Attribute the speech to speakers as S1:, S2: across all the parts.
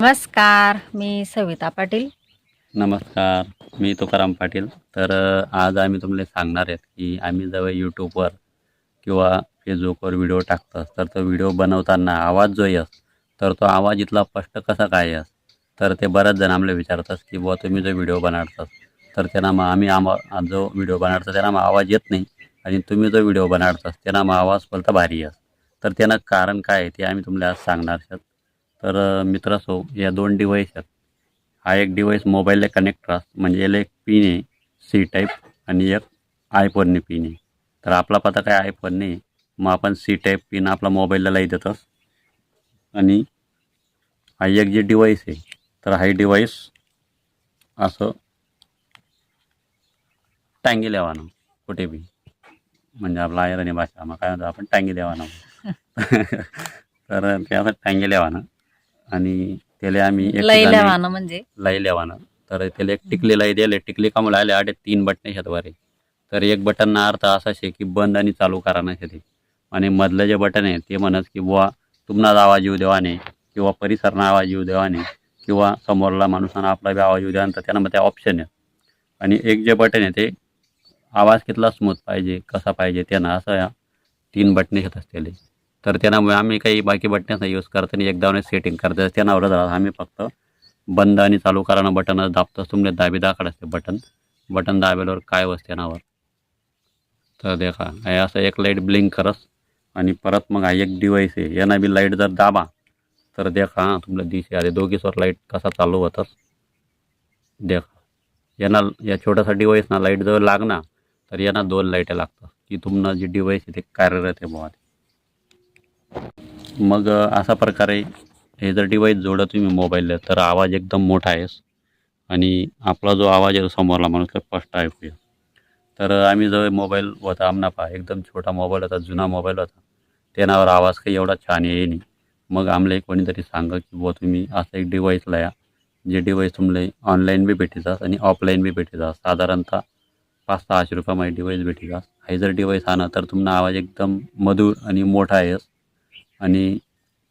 S1: नमस्कार मी सविता पाटील.
S2: नमस्कार मी तुकाराम पाटील. तर आज आम्ही तुम्हाला सांगणार आहेत की आम्ही जेव्हा यूट्यूबवर किंवा फेसबुकवर व्हिडिओ टाकतोस तर तो व्हिडिओ बनवताना आवाज जो येस तर तो आवाज इथला स्पष्ट कसा काय येस? तर ते बऱ्याच जण आम्हाला विचारतात की बुवा तुम्ही जो व्हिडिओ बनवतात तर त्यांना मग आम्ही आमा जो व्हिडिओ बनवतो त्यांना मग आवाज येत नाही. आणि तुम्ही जो व्हिडिओ बनवतात त्यांना मग आवाज बोलता भारी येस. तर त्यानं कारण काय आहे ते आम्ही तुम्हाला आज सांगणार आहोत. तर अ, मित्रांनो या दोन डिव्हाइस आहेत. हा एक डिव्हाइस मोबाईलला कनेक्ट राहत म्हणजे याला एक पिन आहे सी टाईप आणि एक आयफोनने पिन आहे. तर आपला पता काय आयफोन नाही मग आपण सी टाईप पिन आपला मोबाईलला लावून देतोस आणि हा एक जे डिव्हाइस आहे तर हा डिव्हाइस असं टांगी लेवानं. कुठे बी. म्हणजे आपला आयरणी भाषा. मग काय म्हणतो आपण टांगी लेवानं. तर ते असं टांगी लेवानं. आणि त्याला आम्ही एक
S1: लय
S2: ठिकाणी-
S1: लेवानं म्हणजे?
S2: लेवानं. तर त्याला एक टिकली लाई दिले टिकली का मला आले आडे तीन बटणे वरे. तर एक बटनना अर्थ असा शे की बंद आणि चालू करा नाही ते. आणि मधलं जे बटन आहे ते म्हणत की बुवा तुम्हाला आवाज येऊ देवाने किंवा परिसरना आवाज येऊ देवाने किंवा समोरला माणूसांना आपला बी आवाज येऊ द्या तर त्यांना मग ते ऑप्शन आहे. आणि एक जे बटन आहे ते आवाज कितला स्मूथ पाहिजे कसा पाहिजे त्यानं असं या तीन बटणे येत असलेले तर त्यामुळे आम्ही काही बाकी बटण्याचा यूज करताना एकदा सेटिंग करतो त्यानावरच राहत आम्ही फक्त बंद आणि चालू करायला बटन दाबतो. तुमले दाबी दाखड असते बटन बटन दाबेल्यावर काय वसते नावर तर देखा हे असं एक लाइट ब्लिंक करस आणि परत मग हा एक डिवाईस आहे. यांना बी लाइट जर दाबा तर देखा हां तुमला दिसे आले दोघीसवर लाइट कसा चालू होतस देखा यांना या छोटासा डिवाईस ना लाइट जर लागणार तर यांना दोन लाईटे लागतात. की तुमनं जी डिवाईस आहे ते कार्यरत आहे बुवा मग असा अशा प्रकारे हे जर डिवाईस जोडा तुम्ही मोबाईलला तर आवाज एकदम मोठा आहेस. आणि आपला जो आवाज आहे समोरला माणूस तर स्पष्ट ऐकूया तर आम्ही जो मोबाईल होता आमना पहा एकदम छोटा मोबाईल होता जुना मोबाईल होता. त्यानावर आवाज काही एवढा छान येई नाही मग आमले कोणीतरी सांगा की बुवा तुम्ही असं एक डिवाईस लाया जे डिवाईस तुम्हाला ऑनलाईन बी भेटी जास आणि ऑफलाईन बी भेटी जास साधारणतः पाच सहाशे रुपयामध्ये डिवाईस भेटी जास हे जर डिवाईस आणा तर तुमचा आवाज एकदम मधुर आणि मोठा आहेस. आणि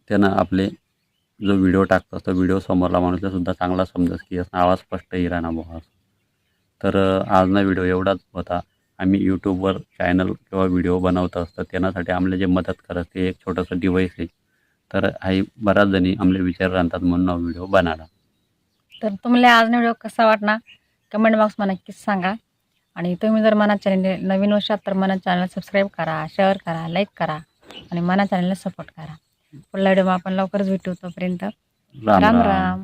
S2: त्यानं आपले जो व्हिडिओ टाकतो असतो व्हिडिओ समोरला माणूसला सुद्धा चांगला समजस की असं आवाज स्पष्ट येईल ना असं. तर अ, आजना व्हिडिओ एवढाच होता. आम्ही यूट्यूबवर चॅनल किंवा व्हिडिओ बनवत असतो त्यासाठी आम्हाला जे मदत करत ते एक छोटंसं डिवाईस आहे. तर हाही बऱ्याच जणी आमले विचार राहतात म्हणून हा व्हिडिओ बनाला
S1: तर तुम्हाला आज व्हिडिओ कसा वाटणार कमेंट बॉक्समध्ये नक्कीच सांगा. आणि तुम्ही जर मना चॅनल नवीन वर्षात तर मना चॅनल सबस्क्राईब करा शेअर करा लाईक करा. आणि मना चॅनलला सपोर्ट करा. पुढल्या व्हिडिओ आपण लवकरच भेटू तोपर्यंत.
S2: राम.
S1: राम.